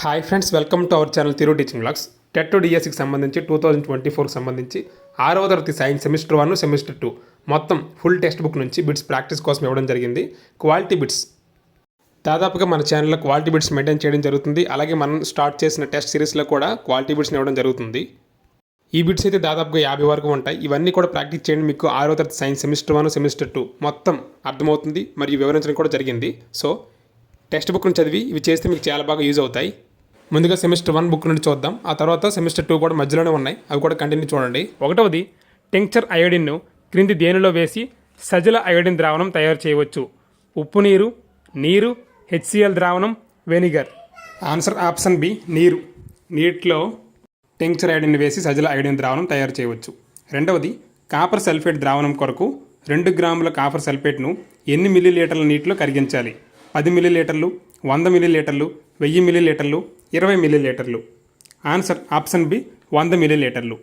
Hi friends welcome to our channel Thiru teaching blogs TET to డిఎస్సికి సంబంధించి two thousand twenty ఫోర్కి సంబంధించి ఆరవ తరగతి science semester one semester two మొత్తం ఫుల్ టెక్స్ట్ బుక్ నుంచి బిట్స్ ప్రాక్టీస్ కోసం ఇవ్వడం జరిగింది. క్వాలిటీ బిట్స్ దాదాపుగా మన ఛానల్లో క్వాలిటీ బిట్స్ మెయింటైన్ చేయడం జరుగుతుంది. అలాగే మనం స్టార్ట్ చేసిన టెస్ట్ సిరీస్లో కూడా క్వాలిటీ బిట్స్ని ఇవ్వడం జరుగుతుంది. ఈ బిట్స్ అయితే దాదాపుగా యాభై వరకు ఉంటాయి. ఇవన్నీ కూడా ప్రాక్టీస్ చేయండి. మీకు ఆరో తరగతి science semester one semester two మొత్తం అర్థమవుతుంది. మరియు వివరించడం కూడా జరిగింది. సో టెక్స్ట్ బుక్ను చదివి ఇవి చేస్తే మీకు చాలా బాగా యూజ్ అవుతాయి. ముందుగా సెమిస్టర్ వన్ బుక్ నుండి చూద్దాం. ఆ తర్వాత సెమిస్టర్ టూ కూడా మధ్యలోనే ఉన్నాయి. అవి కూడా కంటిన్యూ చూడండి. ఒకటవది టెంక్చర్ అయోడిన్ను క్రింది దేనిలో వేసి సజల అయోడిన్ ద్రావణం తయారు చేయవచ్చు? ఉప్పు నీరు నీరు హెచ్సిఎల్ ద్రావణం వెనిగర్. ఆన్సర్ ఆప్షన్ బి నీరు. నీటిలో టెంక్చర్ అయోడిన్ వేసి సజల అయోడిన్ ద్రావణం తయారు చేయవచ్చు. రెండవది కాపర్ సల్ఫేట్ ద్రావణం కొరకు రెండు గ్రాముల కాపర్ సల్ఫేట్ను ఎన్ని మిల్లీలీటర్ల నీటిలో కరిగించాలి? పది మిల్లీలీటర్లు వంద మిల్లీలీటర్లు వెయ్యి మిల్లీలీటర్లు ఇరవై మిల్లీలీటర్లు. ఆన్సర్ ఆప్షన్ బి వంద మిల్లీలీటర్లు.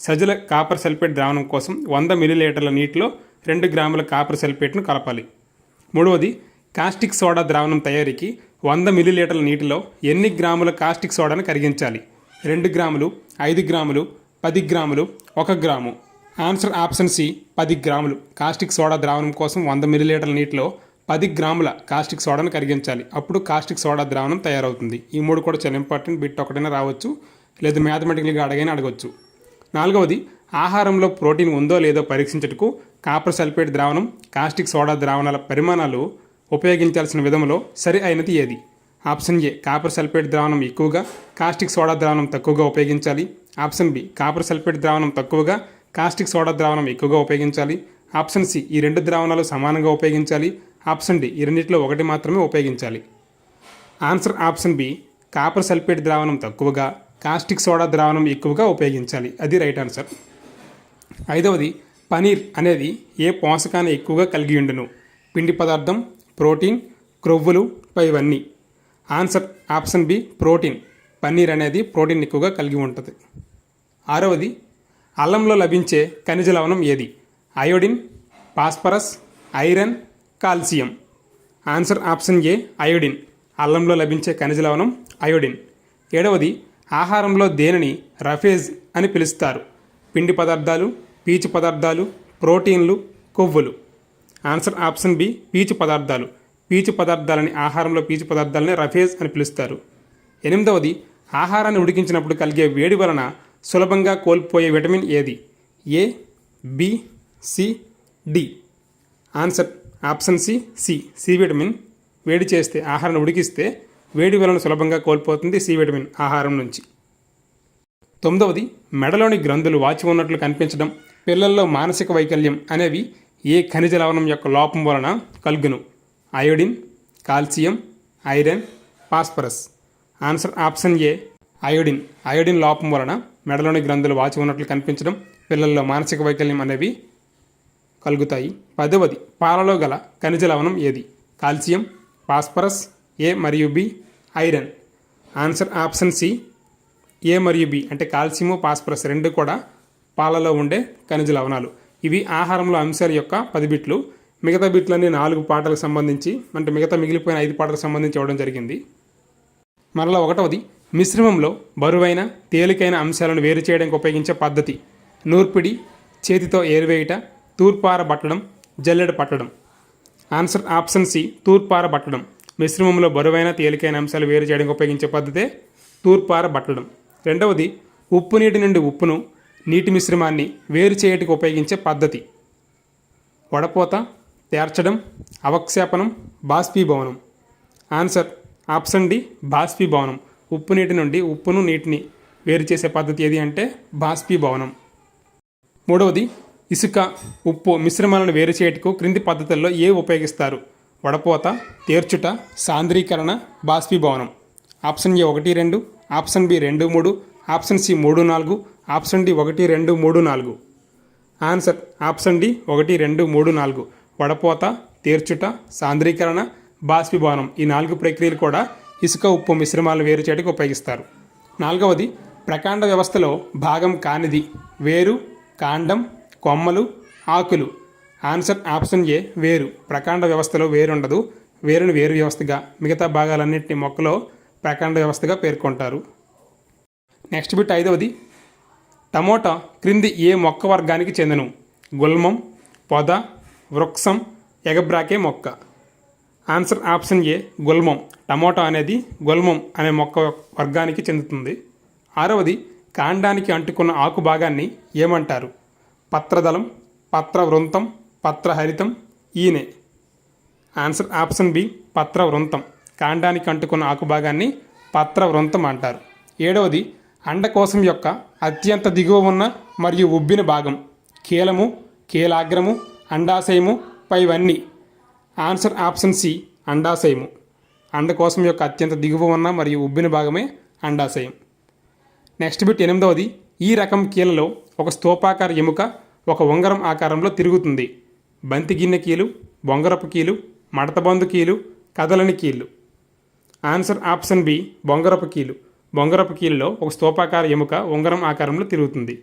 సజల కాపర్ సల్ఫేట్ ద్రావణం కోసం వంద మిల్లీలీటర్ల నీటిలో రెండు గ్రాముల కాపర్ సల్ఫేట్ను కలపాలి. మూడవది కాస్టిక్ సోడా ద్రావణం తయారీకి వంద మిల్లీలీటర్ల నీటిలో ఎన్ని గ్రాముల కాస్టిక్ సోడాను కరిగించాలి? రెండు గ్రాములు ఐదు గ్రాములు పది గ్రాములు ఒక గ్రాము. ఆన్సర్ ఆప్షన్ సి పది గ్రాములు. కాస్టిక్ సోడా ద్రావణం కోసం వంద మిల్లీలీటర్ల నీటిలో పది గ్రాముల కాస్టిక్ సోడాను కరిగించాలి. అప్పుడు కాస్టిక్ సోడా ద్రావణం తయారవుతుంది. ఈ మూడు కూడా చాలా ఇంపార్టెంట్ బిట్ ఒకటైనా రావచ్చు. లేదా మ్యాథమెటికల్గా అడగైనా అడగవచ్చు నాలుగవది ఆహారంలో ప్రోటీన్ ఉందో లేదో పరీక్షించటకు కాపర్ సల్ఫేట్ ద్రావణం కాస్టిక్ సోడా ద్రావణాల పరిమాణాలు ఉపయోగించాల్సిన విధంలో సరి అయినది ఏది? ఆప్షన్ ఏ కాపర్ సల్ఫేట్ ద్రావణం ఎక్కువగా కాస్టిక్ సోడా ద్రావణం తక్కువగా ఉపయోగించాలి. ఆప్షన్ బి కాపర్ సల్ఫేట్ ద్రావణం తక్కువగా కాస్టిక్ సోడా ద్రావణం ఎక్కువగా ఉపయోగించాలి. ఆప్షన్ సి ఈ రెండు ద్రావణాలు సమానంగా ఉపయోగించాలి. ఆప్షన్ డి ఈ రెండింటిలో ఒకటి మాత్రమే ఉపయోగించాలి. Answer option B copper sulphate ద్రావణం తక్కువగా కాస్టిక్ సోడా ద్రావణం ఎక్కువగా ఉపయోగించాలి. అది రైట్ ఆన్సర్. ఐదవది పనీర్ అనేది ఏ పోషకాన్ని ఎక్కువగా కలిగి ఉండును? పిండి పదార్థం ప్రోటీన్ క్రొవ్వులు ఇవన్నీ answer option B protein. Paneer అనేది ప్రోటీన్ ఎక్కువగా కలిగి ఉంటుంది. ఆరవది అల్లంలో లభించే ఖనిజ లవణం ఏది? Iodine phosphorus iron calcium. Answer option A iodine. అల్లంలో లభించే ఖనిజ లవణం అయోడిన్. ఏడవది ఆహారంలో దేనిని రఫేజ్ అని పిలుస్తారు? పిండి పదార్థాలు పీచు పదార్థాలు ప్రోటీన్లు కొవ్వులు. ఆన్సర్ ఆప్షన్ బి పీచు పదార్థాలు. పీచు పదార్థాలని ఆహారంలో పీచు పదార్థాలని రఫేజ్ అని పిలుస్తారు. ఎనిమిదవది ఆహారాన్ని ఉడికించినప్పుడు కలిగే వేడి వలన సులభంగా కోల్పోయే విటమిన్ ఏది? A B C D. Answer option C. C C vitamin. వేడి చేస్తే ఆహారాన్ని ఉడికిస్తే వేడి వలన సులభంగా కోల్పోతుంది సి విటమిన్ ఆహారం నుంచి. తొమ్మిదవది మెడలోని గ్రంథులు వాచి ఉన్నట్లు కనిపించడం పిల్లల్లో మానసిక వైకల్యం అనేవి ఏ ఖనిజ లవణం యొక్క లోపం వలన కలుగును? Iodine calcium iron phosphorus. Answer option A iodine. Iodine లోపం వలన మెడలోని గ్రంథులు వాచి ఉన్నట్లు కనిపించడం పిల్లల్లో మానసిక వైకల్యం అనేవి కలుగుతాయి. పదవది పాలలో గల ఖనిజ లవణం ఏది? కాల్షియం ఫాస్ఫరస్ ఏ మరియు B? Iron. Answer option C A మరియు బి. అంటే కాల్షియము ఫాస్ఫరస్ రెండు కూడా పాలలో ఉండే ఖనిజ లవణాలు. ఇవి ఆహారంలో అంశాల యొక్క పది బిట్లు. మిగతా బిట్లన్నీ నాలుగు పాటలకు సంబంధించి అంటే మిగతా మిగిలిపోయిన ఐదు పాటలకు సంబంధించి ఇవ్వడం జరిగింది. మరలా ఒకటవది మిశ్రమంలో బరువైన తేలికైన అంశాలను వేరు చేయడానికి ఉపయోగించే పద్ధతి. నూర్పిడి చేతితో ఏరువేయుట తూర్పార బట్టడం జల్లెడ పట్టడం. ఆన్సర్ ఆప్షన్ సి తూర్పార బట్టడం మిశ్రమంలో బరువైన తేలికైన అంశాలు వేరు చేయడానికి ఉపయోగించే పద్ధతే తూర్పార బట్టడం రెండవది ఉప్పు నీటి నుండి ఉప్పును నీటి మిశ్రమాన్ని వేరు చేయటకు ఉపయోగించే పద్ధతి. వడపోత తేర్చడం అవక్షేపణం బాష్పీభవనం. ఆన్సర్ ఆప్షన్ డి బాష్పీభవనం. ఉప్పు నీటి నుండి ఉప్పును నీటిని వేరు చేసే పద్ధతి ఏది అంటే బాష్పీభవనం. మూడవది ఇసుక ఉప్పు మిశ్రమాలను వేరు చేయటకు క్రింది పద్ధతుల్లో ఏ ఉపయోగిస్తారు? వడపోత తేర్చుట సాంద్రీకరణ బాష్పీభవనం. ఆప్షన్ ఏ ఒకటి రెండు. ఆప్షన్ బి రెండు మూడు. ఆప్షన్ సి మూడు నాలుగు. ఆప్షన్ డి ఒకటి రెండు మూడు నాలుగు. ఆన్సర్ ఆప్షన్ డి ఒకటి రెండు మూడు నాలుగు. వడపోత తేర్చుట సాంద్రీకరణ బాష్పీభవనం. ఈ నాలుగు ప్రక్రియలు కూడా ఇసుక ఉప్పు మిశ్రమాలను వేరు చేయడానికి ఉపయోగిస్తారు. నాలుగవది ప్రకాండ వ్యవస్థలో భాగం కానిది. వేరు కాండం కొమ్మలు ఆకులు. ఆన్సర్ ఆప్షన్ ఏ వేరు. ప్రకాండ వ్యవస్థలో వేరు ఉండదు వేరుని వేరు వ్యవస్థగా మిగతా భాగాలన్నింటినీ మొక్కలో ప్రకాండ వ్యవస్థగా పేర్కొంటారు. నెక్స్ట్ బిట్ ఐదవది. టమోటా క్రింది ఏ మొక్క వర్గానికి చెందను? గుల్మం పొద వృక్షం ఎగబ్రాకే మొక్క. ఆన్సర్ ఆప్షన్ ఏ గుల్మం. టమోటా అనేది గుల్మం అనే మొక్క వర్గానికి చెందుతుంది. ఆరవది. కాండానికి అంటుకున్న ఆకు భాగాన్ని ఏమంటారు? పత్రదళం పత్ర వృంతం పత్రహరితం ఈనె. ఆన్సర్ ఆప్షన్ బి పత్ర వృంతం కాండానికి అంటుకున్న ఆకు భాగాన్ని పత్ర వృంతం అంటారు. ఏడవది అండకోశం యొక్క అత్యంత దిగువ ఉన్న మరియు ఉబ్బిన భాగం. కీలము కీలాగ్రము అండాశయము పైవన్నీ. ఆన్సర్ ఆప్షన్ సి అండాశయము. అండకోశం యొక్క అత్యంత దిగువ ఉన్న మరియు ఉబ్బిన భాగమే అండాశయం. నెక్స్ట్ బిట్ ఎనిమిదవది ఈ రకం కీలలో ఒక స్తూపాకార ఎముక ఒక ఉంగరం ఆకారంలో తిరుగుతుంది. బంతి గిన్నె కీలు బొంగరపు కీలు మడతబందు కీలు కదలని కీళ్ళు ఆన్సర్ ఆప్షన్ బి బొంగరపు కీలు. బొంగరపు కీలులో ఒక స్తూపాకార ఎముక ఉంగరం ఆకారంలో తిరుగుతుంది.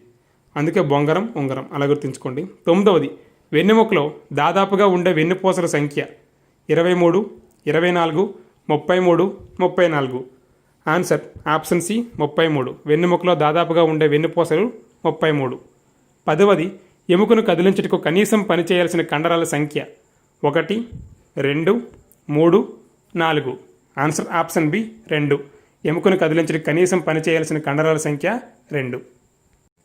అందుకే బొంగరం ఉంగరం అలా గుర్తుంచుకోండి. తొమ్మిదవది వెన్నెముకలో దాదాపుగా ఉండే వెన్నుపూసల సంఖ్య. ఇరవై మూడు ఇరవై నాలుగు ముప్పై మూడు ముప్పై నాలుగు. ఆన్సర్ ఆప్షన్ సి ముప్పై మూడు వెన్నెముకలో దాదాపుగా ఉండే వెన్నుపూసలు ముప్పై మూడు పదవది ఎముకను కదిలించుటకు కనీసం పనిచేయాల్సిన కండరాల సంఖ్య ఒకటి రెండు మూడు నాలుగు. ఆన్సర్ ఆప్షన్ బి రెండు. ఎముకను కదిలించడానికి కనీసం పనిచేయాల్సిన కండరాల సంఖ్య రెండు.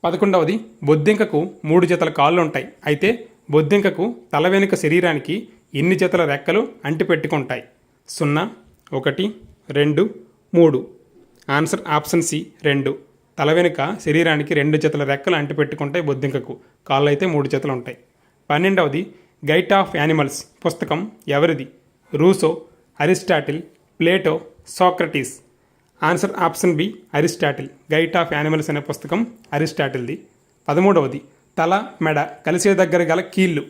పదకొండవది బొద్దింకకు మూడు జతల కాళ్ళు ఉంటాయి అయితే బొద్దింకకు తల వెనుక శరీరానికి ఎన్ని జతల రెక్కలు అంటిపెట్టుకుంటాయి? సున్నా ఒకటి రెండు మూడు. ఆన్సర్ ఆప్షన్ సి రెండు. తల వెనుక శరీరానికి రెండు జతల రెక్కలు అంటిపెట్టుకుంటాయి బొద్దింకకు. కాళ్ళు అయితే మూడు జతలు ఉంటాయి. పన్నెండవది గైట్ ఆఫ్ యానిమల్స్ పుస్తకం ఎవరిది? Rousseau Aristotle Plato Socrates. Answer option B Aristotle. Gait of animals అనే పుస్తకం అరిస్టాటిల్ది. పదమూడవది తల మెడ కలిసే దగ్గర గల కీళ్ళు.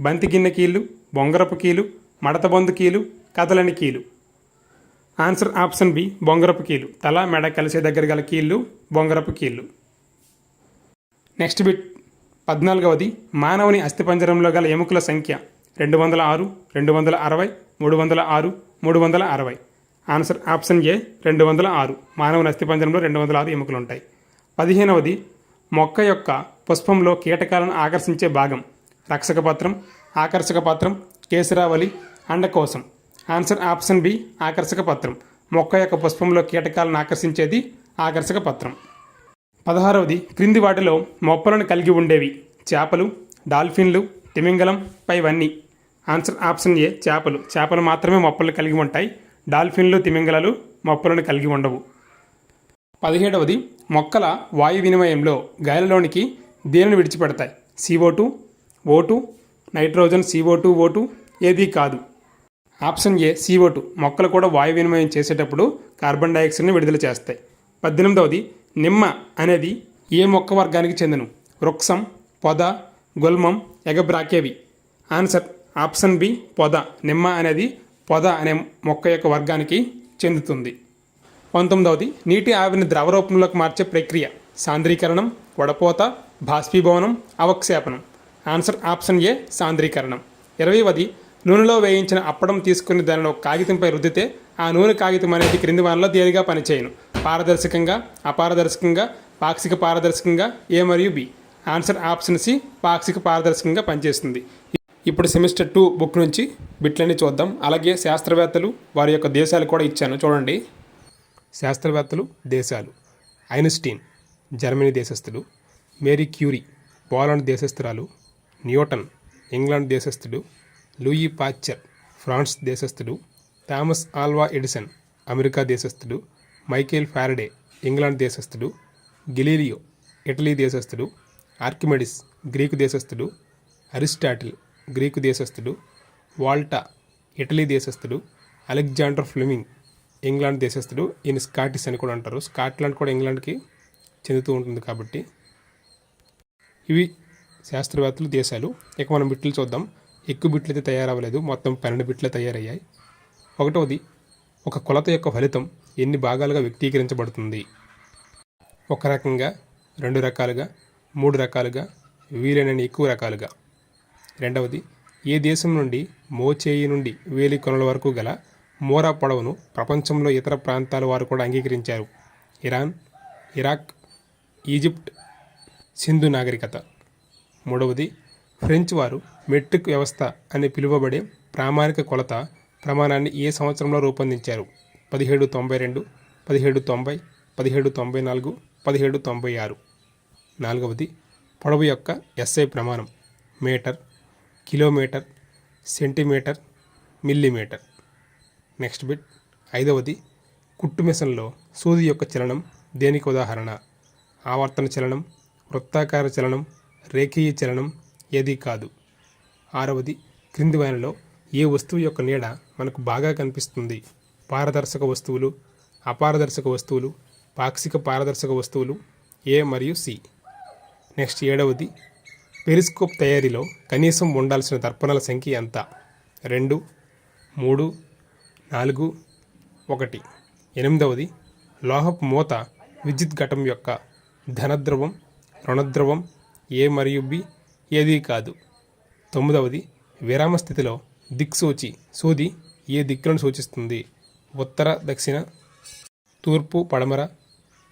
బంతి గిన్నె కీళ్ళు బొంగరపు కీలు మడతబొందు కీలు కదలని కీలు. ఆన్సర్ ఆప్షన్ బి బొంగరపు కీలు. తల మెడ కలిసే దగ్గర గల కీళ్ళు బొంగరపు కీళ్ళు. నెక్స్ట్ బిట్ పద్నాలుగవది మానవుని అస్థిపంజరంలో గల ఎముకల సంఖ్య. రెండు వందల ఆరు రెండు వందల అరవై మూడు వందల ఆరు మూడు వందల అరవై. ఆన్సర్ ఆప్షన్ ఏ రెండు వందల ఆరు. మానవుని అస్థిపంజరంలో రెండు వందల ఆరు ఎముకలు ఉంటాయి పదిహేనవది మొక్క యొక్క పుష్పంలో కీటకాలను ఆకర్షించే భాగం. రక్షక పత్రం ఆకర్షక పత్రం కేసరావళి అండకోశం. ఆన్సర్ ఆప్షన్ బి ఆకర్షక పత్రం. మొక్క యొక్క పుష్పంలో కీటకాలను ఆకర్షించేది ఆకర్షక పత్రం. పదహారవది క్రింది వాటిలో మొప్పలను కలిగి ఉండేవి. చేపలు డాల్ఫిన్లు తిమింగలం పైవన్నీ. ఆన్సర్ ఆప్షన్ ఏ చేపలు. చేపలు మాత్రమే మొప్పలు కలిగి ఉంటాయి. డాల్ఫిన్లు తిమింగలాలు మొప్పలను కలిగి ఉండవు. పదిహేడవది మొక్కల వాయు వినిమయంలో గాలిలోనికి దేనిని విడిచిపెడతాయి? CO two O two nitrogen CO two O two ఏదీ కాదు. Option A CO two. మొక్కలు కూడా వాయు వినిమయం చేసేటప్పుడు కార్బన్ డైఆక్సైడ్ని విడుదల చేస్తాయి. పద్దెనిమిదవది నిమ్మ అనేది ఏ మొక్క వర్గానికి చెందిన వృక్షం పొద గుల్మం ఎగబ్రాకేవి. ఆన్సర్ ఆప్షన్ బి పొద. నిమ్మ అనేది పొద అనే మొక్క యొక్క వర్గానికి చెందుతుంది. పంతొమ్మిదవది నీటి ఆవిరిని ద్రవ రూపంలోకి మార్చే ప్రక్రియ. సాంద్రీకరణం వడపోత బాష్పీభవనం అవక్షేపణం. ఆన్సర్ ఆప్షన్ ఏ సాంద్రీకరణం. ఇరవైవది నూనెలో వేయించిన అప్పడం తీసుకుని దానిలో కాగితంపై రుద్దితే ఆ నూనె కాగితం అనేది క్రింది వానలో దేనిగా పనిచేయను. పారదర్శకంగా అపారదర్శకంగా పాక్షిక పారదర్శకంగా ఏ మరియు బి. ఆన్సర్ ఆప్షన్ సి పాక్షిక పారదర్శకంగా పనిచేస్తుంది. ఇప్పుడు సెమిస్టర్ టూ బుక్ నుంచి బిట్లన్నీ చూద్దాం. అలాగే శాస్త్రవేత్తలు వారి యొక్క దేశాలు కూడా ఇచ్చాను. చూడండి. శాస్త్రవేత్తలు దేశాలు. ఐన్స్టీన్ జర్మనీ దేశస్థుడు మేరీ క్యూరీ పోలాండ్ దేశస్థురాలు. న్యూటన్ ఇంగ్లాండ్ దేశస్థుడు లూయి పాచర్ ఫ్రాన్స్ దేశస్థుడు థామస్ ఆల్వా ఎడిసన్ అమెరికా దేశస్థుడు మైకేల్ ఫారడే ఇంగ్లాండ్ దేశస్థుడు గిలీలియో ఇటలీ దేశస్థుడు ఆర్కిమెడిస్ గ్రీకు దేశస్థుడు అరిస్టాటిల్ గ్రీకు దేశస్థుడు వాల్టా ఇటలీ దేశస్థుడు అలెగ్జాండర్ ఫ్లెమింగ్ ఇంగ్లాండ్ దేశస్థుడు ఈయన స్కాటిస్ అని కూడా అంటారు. స్కాట్లాండ్ కూడా ఇంగ్లాండ్కి చెందుతూ ఉంటుంది కాబట్టి ఇవి శాస్త్రవేత్తలు దేశాలు. ఇక మనం బిట్లు చూద్దాం. ఎక్కువ బిట్లు అయితే తయారవ్వలేదు. మొత్తం పన్నెండు బిట్లు తయారయ్యాయి. ఒకటవది ఒక కొలత యొక్క ఫలితం ఎన్ని భాగాలుగా వ్యక్తీకరించబడుతుంది? ఒక రకంగా రెండు రకాలుగా మూడు రకాలుగా వీలైనన్ని ఎక్కువ రకాలుగా. రెండవది ఏ దేశం నుండి మోచేయి నుండి వేలి కొనల వరకు గల మోరా పొడవును ప్రపంచంలో ఇతర ప్రాంతాల వారు కూడా అంగీకరించారు. ఇరాన్ ఇరాక్ ఈజిప్ట్ సింధు నాగరికత. మూడవది ఫ్రెంచ్ వారు మెట్రిక్ వ్యవస్థ అని పిలువబడే ప్రామాణిక కొలత ప్రమాణాన్ని ఏ సంవత్సరంలో రూపొందించారు? పదిహేడు తొంభై రెండు పదిహేడు తొంభై పదిహేడు తొంభై నాలుగు పదిహేడు తొంభై ఆరు. నాలుగవది పొడవు యొక్క ఎస్ఐ ప్రమాణం. Metre kilometre centimetre millimetre. Next bit. ఐదవది కుట్టు మిషన్లో సూది యొక్క చలనం దేనికి ఉదాహరణ? ఆవర్తన చలనం వృత్తాకార చలనం రేఖీయ చలనం ఏది కాదు. ఆరవది క్రింది వానిలో ఏ వస్తువు యొక్క నీడ మనకు బాగా కనిపిస్తుంది? పారదర్శక వస్తువులు అపారదర్శక వస్తువులు పాక్షిక పారదర్శక వస్తువులు ఏ మరియు సి. నెక్స్ట్ ఏడవది పెరిస్కోప్ తయారీలో కనీసం ఉండాల్సిన దర్పణాల సంఖ్య ఎంత? రెండు మూడు నాలుగు ఒకటి. ఎనిమిదవది లోహపు మూత విద్యుత్ ఘటం యొక్క ధనద్రవం రుణద్రవం ఏ మరియు బి. ఏదీ కాదు. తొమ్మిదవది విరామ స్థితిలో దిక్సూచి సూది ఏ దిక్కులను సూచిస్తుంది? ఉత్తర దక్షిణ తూర్పు పడమర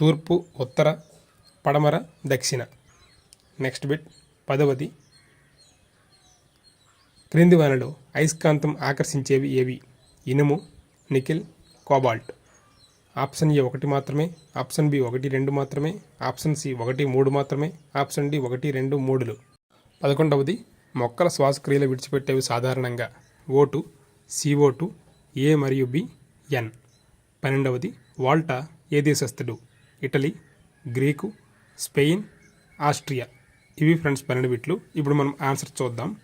తూర్పు ఉత్తర పడమర దక్షిణ. నెక్స్ట్ బిట్ పదవది క్రింది వానలో అయస్కాంతం ఆకర్షించేవి ఏవి? ఇనుము నికిల్ కోబాల్ట్. ఆప్షన్ ఏ ఒకటి మాత్రమే ఆప్షన్ బి ఒకటి రెండు మాత్రమే ఆప్షన్ సి ఒకటి మూడు మాత్రమే ఆప్షన్ డి ఒకటి రెండు మూడులు. పదకొండవది మొక్కల శ్వాసక్రియలు విడిచిపెట్టేవి సాధారణంగా O two C O two A మరియు బి ఎన్. పన్నెండవది వాల్టా ఏ దేశస్థుడు? Italy Greek Spain Austria. ఇవి ఫ్రెండ్స్ పన్నెండు బిట్లు. ఇప్పుడు మనం ఆన్సర్ చూద్దాం.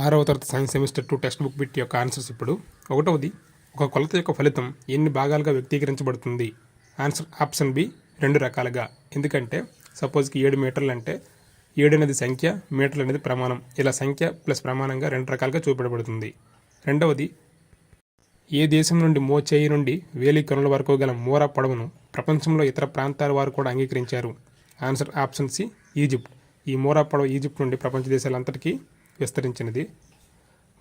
ఆరవ తరగతి science semester two textbook bit యొక్క ఆన్సర్స్ ఇప్పుడు. ఒకటవది ఒక కొలత యొక్క ఫలితం ఎన్ని భాగాలుగా వ్యక్తీకరించబడుతుంది? ఆన్సర్ ఆప్షన్ బి రెండు రకాలుగా. ఎందుకంటే సపోజ్కి ఏడు మీటర్లు అంటే ఏడు అనేది సంఖ్య మీటర్లు అనేది ప్రమాణం. ఇలా సంఖ్య ప్లస్ ప్రమాణంగా రెండు రకాలుగా చూపెడబడుతుంది రెండవది ఏ దేశం నుండి మోచేయి నుండి వేలి కనుల వరకు గల మూర పొడవును ప్రపంచంలో ఇతర ప్రాంతాల వారు కూడా అంగీకరించారు? Answer option C Egypt. ఈ మోరా పడవ ఈజిప్ట్ నుండి ప్రపంచ దేశాలంతటికీ విస్తరించినది.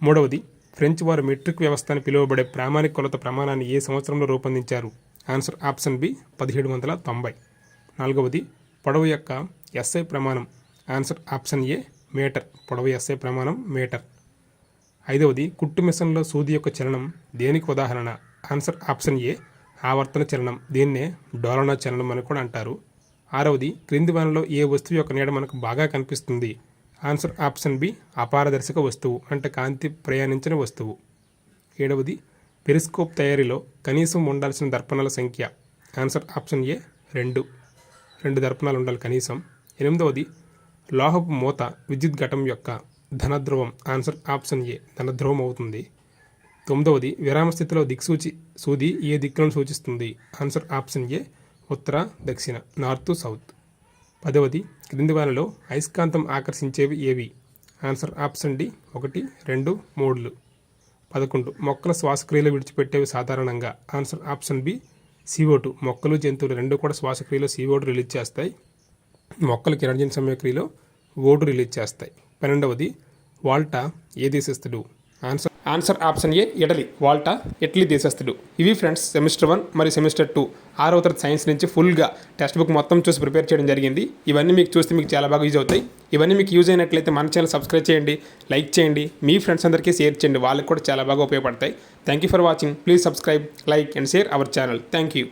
మూడవది ఫ్రెంచ్ వారు మెట్రిక్ వ్యవస్థ అని పిలువబడే ప్రామాణిక కొలత ప్రమాణాన్ని ఏ సంవత్సరంలో రూపొందించారు? ఆన్సర్ ఆప్షన్ బి పదిహేడు వందల తొంభై. నాలుగవది పొడవు యొక్క ఎస్ఐ ప్రమాణం. ఆన్సర్ ఆప్షన్ ఏ మీటర్ పొడవు ఎస్ఐ ప్రమాణం మీటర్ ఐదవది కుట్టు మిషన్లో సూది యొక్క చలనం దేనికి ఉదాహరణ? ఆన్సర్ ఆప్షన్ ఏ ఆవర్తన చలనం. దీన్నే డోలన చలనం అని కూడా అంటారు. ఆరవది క్రింది వనలో ఏ వస్తువు యొక్క నీడ మనకు బాగా కనిపిస్తుంది? ఆన్సర్ ఆప్షన్ బి అపారదర్శక వస్తువు అంటే కాంతి ప్రయాణించిన వస్తువు. ఏడవది పెరిస్కోప్ తయారీలో కనీసం ఉండాల్సిన దర్పణాల సంఖ్య. ఆన్సర్ ఆప్షన్ ఏ రెండు. రెండు దర్పణాలు ఉండాలి కనీసం. ఎనిమిదవది లోహపు మూత విద్యుత్ ఘటం యొక్క ధనధ్రువం ఆన్సర్ ఆప్షన్ ఏ ధనధ్రువం అవుతుంది. తొమ్మిదవది విరామ స్థితిలో దిక్సూచి సూది ఏ దిక్కులను సూచిస్తుంది? ఆన్సర్ ఆప్షన్ ఏ ఉత్తర దక్షిణ నార్త్ సౌత్. పదవది క్రింది వానలో అయస్కాంతం ఆకర్షించేవి ఏవి? ఆన్సర్ ఆప్షన్ డి ఒకటి రెండు మూడులు. పదకొండు మొక్కల శ్వాసక్రియలు విడిచిపెట్టేవి సాధారణంగా. ఆన్సర్ ఆప్షన్ బి సిఓటు మొక్కలు జంతువులు రెండు కూడా శ్వాసక్రియలో సిఓటు రిలీజ్ చేస్తాయి. మొక్కలు కిరణజన్ సమయక్రియలో ఓటు రిలీజ్ చేస్తాయి. పన్నెండవది వాల్టా ఏ దేశస్థుడు? Answer answer option A Italy. Volta Italy దేశస్థుడు. ఇవి ఫ్రెండ్స్ సెమిస్టర్ వన్ మరి సెమిస్టర్ టూ. ఆరవ తరగతి సైన్స్ నుంచి ఫుల్గా టెక్స్ట్ బుక్ మొత్తం చూసి ప్రిపేర్ చేయడం జరిగింది. ఇవన్నీ మీకు చూస్తే మీకు చాలా బాగా యూజ్ అవుతాయి. ఇవన్నీ మీకు యూజ్ అయినట్లయితే మన ఛానల్ సబ్స్క్రైబ్ చేయండి లైక్ చేయండి మీ ఫ్రెండ్స్ అందరికీ షేర్ చేయండి. వాళ్ళకి కూడా చాలా బాగా ఉపయోగపడతాయి. Thank you for watching. Please subscribe like and share our channel. Thank you